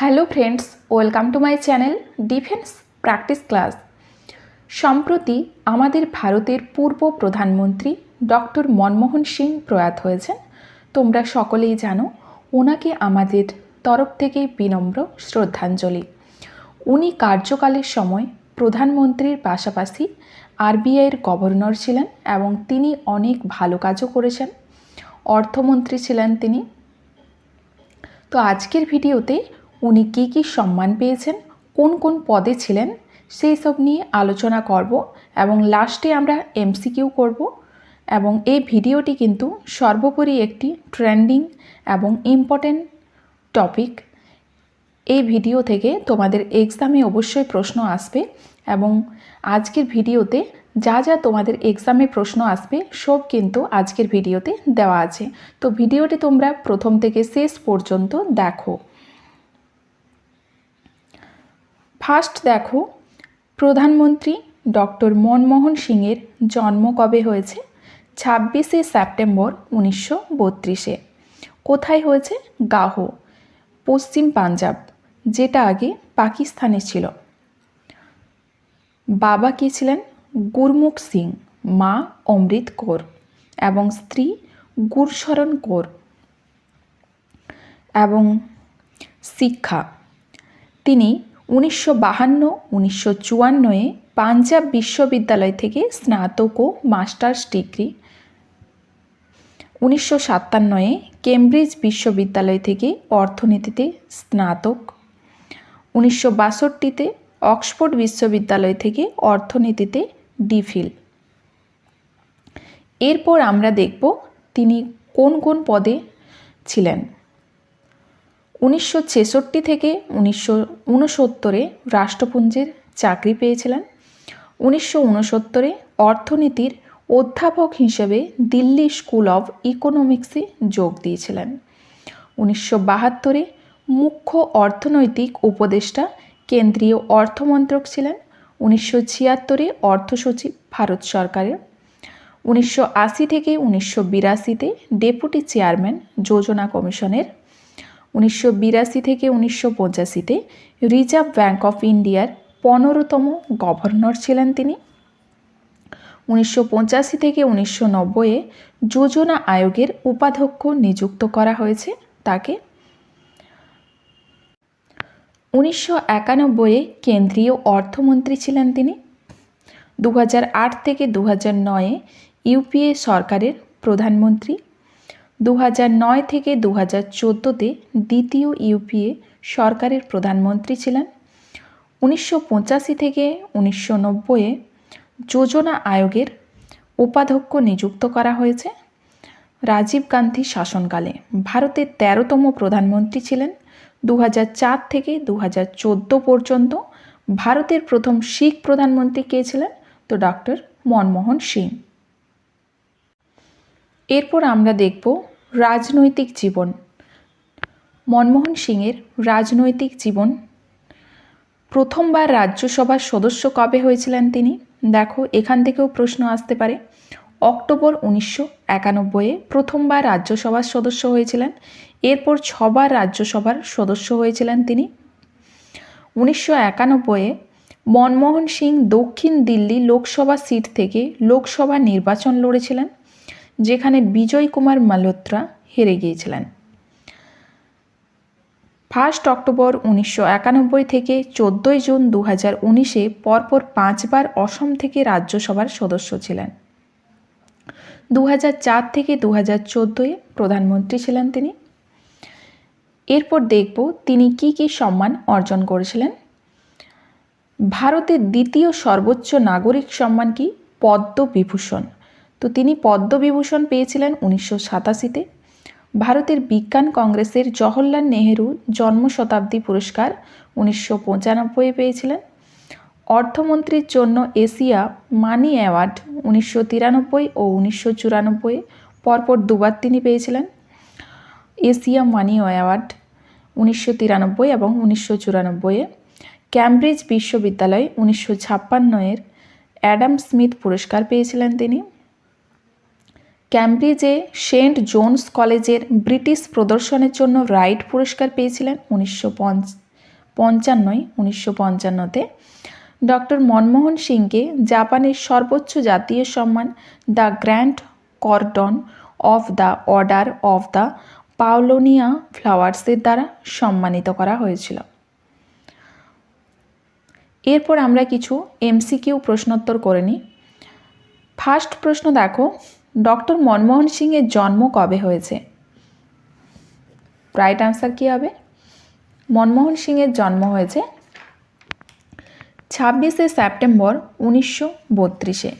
Hello friends welcome to my channel defence practice class সম্প্রতি আমাদের ভারতের পূর্ব প্রধানমন্ত্রী ডক্টর মনমোহন সিং প্রয়াত হয়েছেন। তোমরা সকলেই জানো, ওনাকে আমাদের তরফ থেকে বিনম্র শ্রদ্ধাঞ্জলি। উনি কার্যকালের সময় প্রধানমন্ত্রীর পাশাপাশি আরবিআইয়ের গভর্নর ছিলেন এবং তিনি অনেক ভালো কাজও করেছেন। অর্থমন্ত্রী ছিলেন তিনি। তো আজকের ভিডিওতে উনি কী কী সম্মান পেয়েছেন, কোন কোন পদে ছিলেন, সেই সব নিয়ে আলোচনা করব এবং লাস্টে আমরা এমসিকিউ করব এবং এই ভিডিওটি কিন্তু সর্বোপরি একটি ট্রেন্ডিং এবং ইম্পর্টেন্ট টপিক এই ভিডিও থেকে তোমাদের এক্সামে অবশ্যই প্রশ্ন আসবে এবং আজকের ভিডিওতে যা যা তোমাদের এক্সামে প্রশ্ন আসবে, সব কিন্তু আজকের ভিডিওতে দেওয়া আছে। তো ভিডিওটি তোমরা প্রথম থেকে শেষ পর্যন্ত দেখো। ফার্স্ট দেখো, প্রধানমন্ত্রী ডক্টর মনমোহন সিংয়ের জন্ম কবে হয়েছে? ছাব্বিশে সেপ্টেম্বর উনিশশো বত্রিশে। কোথায় হয়েছে? গাহ, পশ্চিম পাঞ্জাব, যেটা আগে পাকিস্তানে ছিল। বাবা কে ছিলেন? গুরমুখ সিং, মা অমৃত কৌর এবং স্ত্রী গুরশরণ কৌর এবং শিক্ষা। তিনি উনিশশো বাহান্ন, উনিশশো চুয়ান্নয়ে পাঞ্জাব বিশ্ববিদ্যালয় থেকে স্নাতক ও মাস্টার্স ডিগ্রি। উনিশশো সাতান্নয়ে কেমব্রিজ বিশ্ববিদ্যালয় থেকে অর্থনীতিতে স্নাতক। উনিশশো বাষট্টিতে অক্সফোর্ড বিশ্ববিদ্যালয় থেকে অর্থনীতিতে ডিফিল। এরপর আমরা দেখব তিনি কোন কোন পদে ছিলেন। উনিশশো ছেষট্টি থেকে উনিশশো উনসত্তরে রাষ্ট্রপুঞ্জের চাকরি পেয়েছিলেন। উনিশশো উনসত্তরে অর্থনীতির অধ্যাপক হিসেবে দিল্লি স্কুল অব ইকোনমিক্সে যোগ দিয়েছিলেন। উনিশশো বাহাত্তরে মুখ্য অর্থনৈতিক উপদেষ্টা, কেন্দ্রীয় অর্থমন্ত্রক ছিলেন। উনিশশো ছিয়াত্তরে অর্থসচিব ভারত সরকারের। উনিশশো আশি থেকে উনিশশো বিরাশিতে ডেপুটি চেয়ারম্যান যোজনা কমিশনের উনিশশো বিরাশি থেকে উনিশশো পঁচাশিতে রিজার্ভ ব্যাঙ্ক অফ ইন্ডিয়ার পনেরোতম গভর্নর ছিলেন তিনি। উনিশশো পঁচাশি থেকে উনিশশো নব্বইয়ে যোজনা আয়োগের উপাধ্যক্ষ নিযুক্ত করা হয়েছে তাকে। উনিশশো একানব্বইয়ে কেন্দ্রীয় অর্থমন্ত্রী ছিলেন তিনি। দু থেকে দু নয়ে ইউপিএ সরকারের প্রধানমন্ত্রী দু নয় থেকে দু হাজার চোদ্দোতে দ্বিতীয় ইউপিএ সরকারের প্রধানমন্ত্রী ছিলেন। উনিশশো পঁচাশি থেকে উনিশশো নব্বইয়ে যোজনা আয়োগের উপাধ্যক্ষ নিযুক্ত করা হয়েছে। রাজীব গান্ধী শাসনকালে ভারতের তেরোতম প্রধানমন্ত্রী ছিলেন। দু থেকে দু পর্যন্ত ভারতের প্রথম শিখ প্রধানমন্ত্রী কে ছিলেন? তো ডক্টর মনমোহন সিং। এরপর আমরা দেখব রাজনৈতিক জীবন। মনমোহন সিংয়ের রাজনৈতিক জীবন। প্রথমবার রাজ্যসভার সদস্য কবে হয়েছিলেন তিনি? দেখো, এখান থেকেও প্রশ্ন আসতে পারে। অক্টোবর উনিশশো একানব্বইয়ে প্রথমবার রাজ্যসভার সদস্য হয়েছিলেন। এরপর ছবার রাজ্যসভার সদস্য হয়েছিলেন তিনি। উনিশশো একানব্বইয়ে মনমোহন সিং দক্ষিণ দিল্লি লোকসভা সিট থেকে লোকসভা নির্বাচন লড়েছিলেন। যেখানে বিজয় কুমার মালহোত্রা হেরে গিয়েছিলেন। ফার্স্ট অক্টোবর উনিশশো একানব্বই থেকে চোদ্দোই জুন দু হাজার উনিশে পরপর পাঁচবার অসম থেকে রাজ্যসভার সদস্য ছিলেন। দু চার থেকে দু হাজার চোদ্দোয় প্রধানমন্ত্রী ছিলেন তিনি। এরপর দেখব তিনি কি কি সম্মান অর্জন করেছিলেন। ভারতের দ্বিতীয় সর্বোচ্চ নাগরিক সম্মান কি? পদ্মবিভূষণ। তো তিনি পদ্মবিভূষণ পেয়েছিলেন উনিশশো সাতাশিতে। ভারতের বিজ্ঞান কংগ্রেসের জওহরলাল নেহেরু জন্ম শতাব্দী পুরস্কার উনিশশো পঁচানব্বই পেয়েছিলেন। অর্থমন্ত্রীর জন্য এশিয়া মানি অ্যাওয়ার্ড উনিশশো তিরানব্বই ও উনিশশো চুরানব্বই, পরপর দুবার তিনি পেয়েছিলেন। এশিয়া মানি অ্যাওয়ার্ড উনিশশো তিরানব্বই এবং উনিশশো চুরানব্বইয়ে। ক্যামব্রিজ বিশ্ববিদ্যালয় উনিশশো ছাপ্পান্নয়ের অ্যাডাম স্মিথ পুরস্কার পেয়েছিলেন তিনি। ক্যামব্রিজে সেন্ট জোনস কলেজের ব্রিটিশ প্রদর্শনের জন্য রাইট পুরস্কার পেয়েছিলেন উনিশশো পঞ্চান্নয়, উনিশশো পঞ্চান্নতে। ডক্টর মনমোহন সিংকে জাপানের সর্বোচ্চ জাতীয় সম্মান, the grand cordon of the order of the Paulownia ফ্লাওয়ার্সের দ্বারা সম্মানিত করা হয়েছিল। এরপর আমরা কিছু এমসিকিউ প্রশ্নোত্তর করে নিই। ফার্স্ট প্রশ্ন দেখো ডক্টর মনমোহন সিংয়ের জন্ম কবে হয়েছে? রাইট আনসার কী হবে? মনমোহন সিংয়ের জন্ম হয়েছে ছাব্বিশে সেপ্টেম্বর উনিশশো বত্রিশে।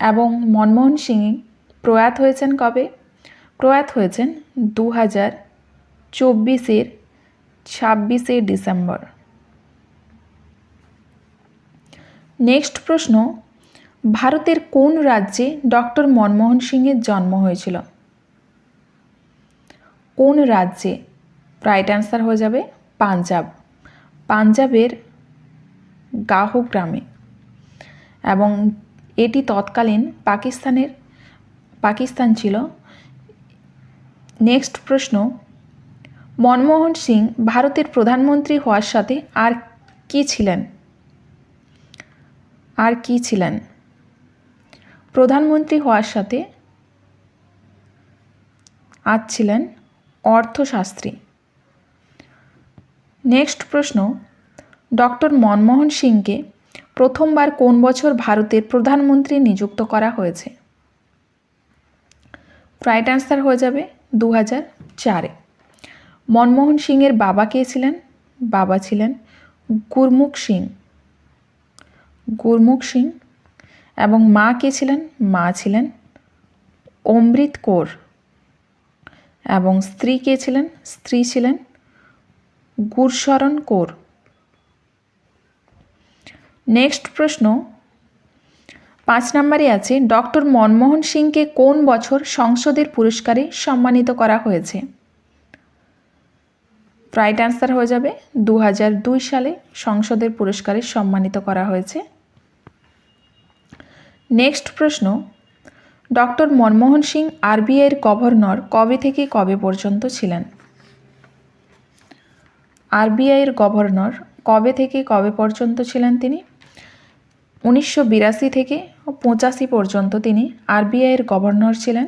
এবং মনমোহন সিং প্রয়াত হয়েছেন কবে? প্রয়াত হয়েছেন দু হাজার চব্বিশের ছাব্বিশে ডিসেম্বর। নেক্সট প্রশ্ন ভারতের কোন রাজ্যে ডক্টর মনমোহন সিংয়ের জন্ম হয়েছিল? কোন রাজ্যে? রাইট অ্যান্সার হয়ে যাবে পাঞ্জাব। পাঞ্জাবের গাহ গ্রামে। এবং এটি তৎকালীন পাকিস্তানের, পাকিস্তান ছিল। নেক্সট প্রশ্ন, মনমোহন সিং ভারতের প্রধানমন্ত্রী হওয়ার সাথে আর কি ছিলেন? আর কি ছিলেন? প্রধানমন্ত্রী হওয়ার সাথে আজ ছিলেন অর্থশাস্ত্রী। নেক্সট প্রশ্ন, ডক্টর মনমোহন সিংকে প্রথমবার কোন বছর ভারতের প্রধানমন্ত্রী নিযুক্ত করা হয়েছে? রাইট অ্যান্সার হয়ে যাবে দু হাজার চারে। মনমোহন সিংয়ের বাবা কে ছিলেন? বাবা ছিলেন গুরমুখ সিং। গুরমুখ সিং এবং মা কে ছিলেন? মা ছিলেন অমৃত কৌর। এবং স্ত্রী কে ছিলেন? স্ত্রী ছিলেন গুরশরণ কৌর। নেক্সট প্রশ্ন। পাঁচ নম্বরে আছে, ডক্টর মনমোহন সিংকে কোন বছর সংসদের পুরস্কারে সম্মানিত করা হয়েছে? রাইট অ্যান্সার হয়ে যাবে দু সালে সংসদের পুরস্কারে সম্মানিত করা হয়েছে। নেক্সট প্রশ্ন, ডক্টর মনমোহন সিং আরবিআইয়ের গভর্নর কবে থেকে কবে পর্যন্ত ছিলেন? আরবিআইয়ের গভর্নর কবে থেকে কবে পর্যন্ত ছিলেন তিনি? উনিশশো বিরাশি থেকে পঁচাশি পর্যন্ত তিনি আরবিআইয়ের গভর্নর ছিলেন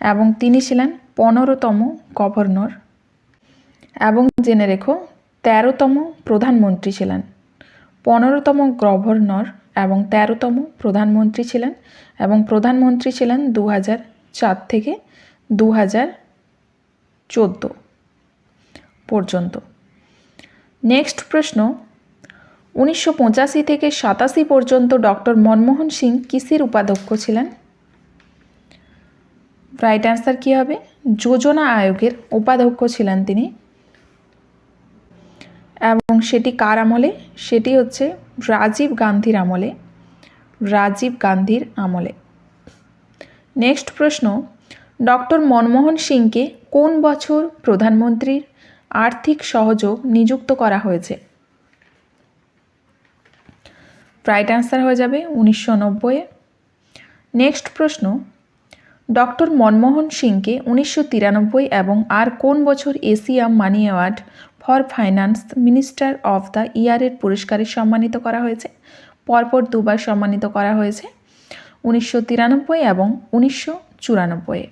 এবং তিনি ছিলেন পনেরোতম গভর্নর এবং জেনে রেখো, তেরোতম প্রধানমন্ত্রী ছিলেন। পনেরোতম গভর্নর এবং তেরোতম প্রধানমন্ত্রী ছিলেন এবং প্রধানমন্ত্রী ছিলেন দু চার থেকে দু হাজার চোদ্দ পর্যন্ত। নেক্সট প্রশ্ন, উনিশশো পঁচাশি থেকে সাতাশি পর্যন্ত ডক্টর মনমোহন সিং কিসের উপাধ্যক্ষ ছিলেন? রাইট অ্যান্সার কী হবে? যোজনা আয়োগের উপাধ্যক্ষ ছিলেন তিনি। এবং সেটি কার আমলে? সেটি হচ্ছে রাজীব গান্ধীর আমলে, রাজীব গান্ধীর আমলে। নেক্সট প্রশ্ন, ডক্টর মনমোহন সিংকে কোন বছর প্রধানমন্ত্রীর আর্থিক সহযোগ নিযুক্ত করা হয়েছে? রাইট অ্যান্সার হয়ে যাবে উনিশশো নব্বইয়ে নেক্সট প্রশ্ন, ডক্টর মনমোহন সিংকে উনিশশো তিরানব্বই এবং আর কোন বছর Asia money award for finance minister of the ইয়ারের পুরস্কারে সম্মানিত করা হয়েছে, পরপর দুবার সম্মানিত করা হয়েছে, উনিশশো তিরানব্বই এবং উনিশশো চুরানব্বইয়ে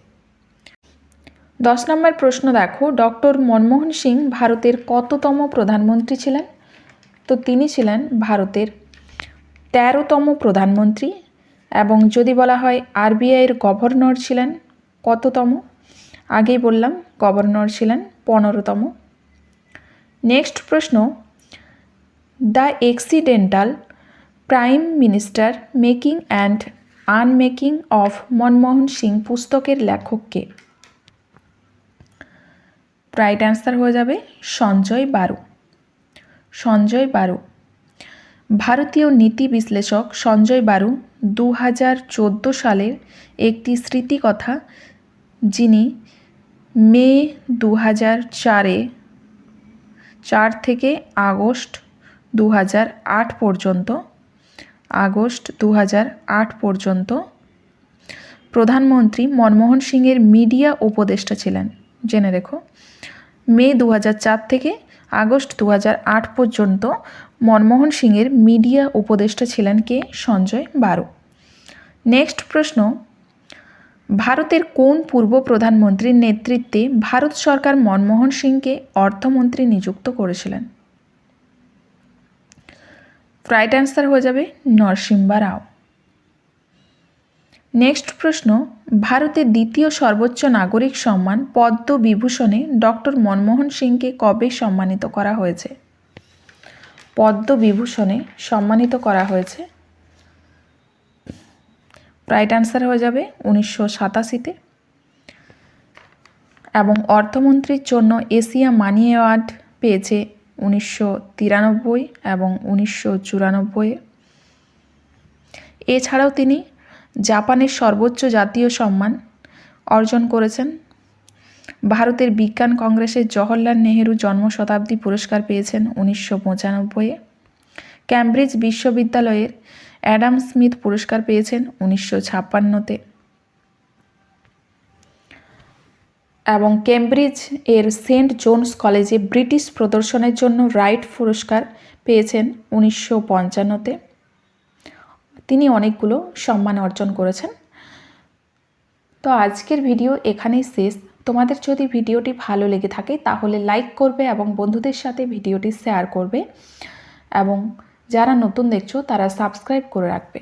দশ নম্বর প্রশ্ন দেখো, ডক্টর মনমোহন সিং ভারতের কততম প্রধানমন্ত্রী ছিলেন? তো তিনি ছিলেন ভারতের তেরোতম প্রধানমন্ত্রী এবং যদি বলা হয় আরবিআইয়ের গভর্নর ছিলেন কততম? আগেই বললাম, গভর্নর ছিলেন পনেরোতম। নেক্সট প্রশ্ন, the accidental prime minister making and unmaking of Manmohan Singh পুস্তকের লেখককে রাইট অ্যান্সার হয়ে যাবে সঞ্জয় বারু। সঞ্জয় বারু। ভারতীয় নীতি বিশ্লেষক সঞ্জয় বারু দু হাজার চোদ্দ সালের একটি স্মৃতিকথা, যিনি মে দু হাজার চারে চার থেকে আগস্ট দু হাজার আট পর্যন্ত, আগস্ট দু হাজার আট পর্যন্ত। প্রধানমন্ত্রী মনমোহন সিংয়ের মিডিয়া উপদেষ্টা ছিলেন, জেনে রেখো। মে দু থেকে আগস্ট দু পর্যন্ত মনমোহন সিংয়ের মিডিয়া উপদেষ্টা ছিলেন কে? সঞ্জয় বারো। নেক্সট প্রশ্ন ভারতের কোন পূর্ব প্রধানমন্ত্রীর নেতৃত্বে ভারত সরকার মনমোহন সিংকে অর্থমন্ত্রী নিযুক্ত করেছিলেন? রাইট অ্যান্সার হয়ে যাবে নরসিম্বা রাও। নেক্সট প্রশ্ন, ভারতের দ্বিতীয় সর্বোচ্চ নাগরিক সম্মান পদ্ম বিভূষণে ডক্টর মনমোহন সিংকে কবে সম্মানিত করা হয়েছে? পদ্ম বিভূষণে সম্মানিত করা হয়েছে রাইট অ্যান্সার হয়ে যাবে উনিশশো সাতাশিতে। এবং অর্থমন্ত্রীর জন্য এশিয়া মানি অ্যাওয়ার্ড পেয়েছে উনিশশো তিরানব্বই এবং উনিশশো চুরানব্বই। এছাড়াও তিনি জাপানের সর্বোচ্চ জাতীয় সম্মান অর্জন করেছেন। ভারতের বিজ্ঞান কংগ্রেসের জওহরলাল নেহেরু জন্ম শতাব্দী পুরস্কার পেয়েছেন উনিশশো পঁচানব্বইয়ে ক্যামব্রিজ বিশ্ববিদ্যালয়ের অ্যাডাম স্মিথ পুরস্কার পেয়েছেন উনিশশো ছাপ্পান্নতে। এবং কেমব্রিজ এর সেন্ট জোনস কলেজে ব্রিটিশ প্রদর্শনের জন্য রাইট পুরস্কার পেয়েছেন উনিশশো পঞ্চান্নতে। তিনি অনেকগুলো সম্মান অর্জন করেছেন। তো আজকের ভিডিও এখানেই শেষ। তোমাদের যদি ভিডিওটি ভালো লেগে থাকে তাহলে লাইক করবে এবং বন্ধুদের সাথে ভিডিওটি শেয়ার করবে। এবং যারা নতুন দেখছ তারা সাবস্ক্রাইব করে রাখবে।